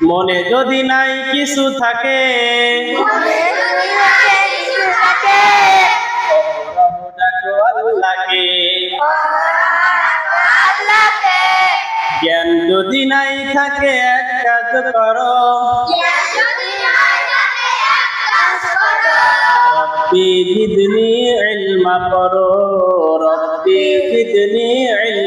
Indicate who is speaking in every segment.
Speaker 1: মনে যদি নাই কিছু থাকে জ্ঞান যদি নাই থাকে এক কাজ করো। রব্বি জিদনি ইলমা করো রব্বি জিদনি ইলমা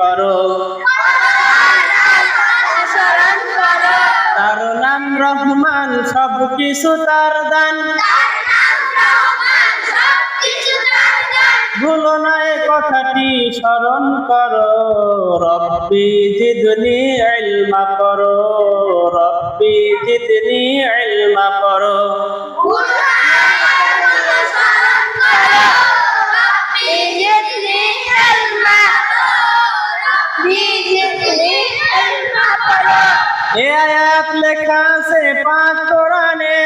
Speaker 1: করো। তার নাম রহমান সব কিছু তার দান। ভুলো না এ কথাটি স্মরণ করো। রব্বি জিদনি ইলমা করো। রব্বি জিদনি ইলমা করো। এ আয়াত লেখা আছে পাঁচ কোরআনে।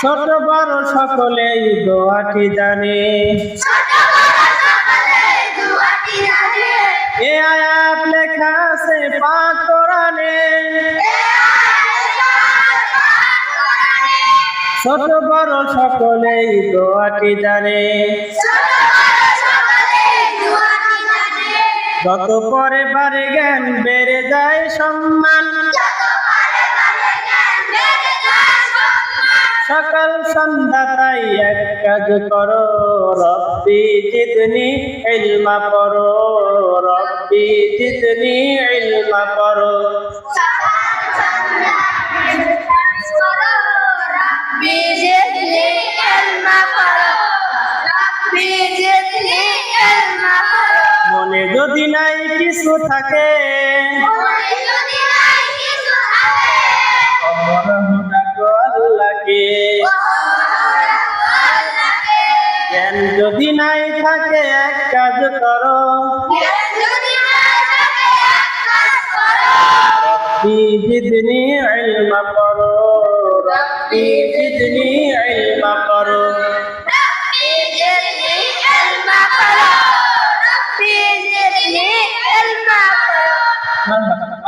Speaker 1: ছোট বড় সকলেই দোয়াটি জানে। এ আয়াত লেখা আছে পাঁচ কোরআনে। ছোট বড় সকলেই দোয়াটি জানে। যত পরে বারে জ্ঞান বেড়ে যায় সম্মান। সকাল সন্ধ্যা তাই এক কাজ করো, রব্বি জিতনি ইলমা করো, রব্বি জিতনি ইলমা করো। যদি নাই কিছু থাকে জ্ঞান যদি নাই থাকে, এক কাজ করো। রব্বি জিদনি ইলমা করো রব্বি জিদনি ইলমা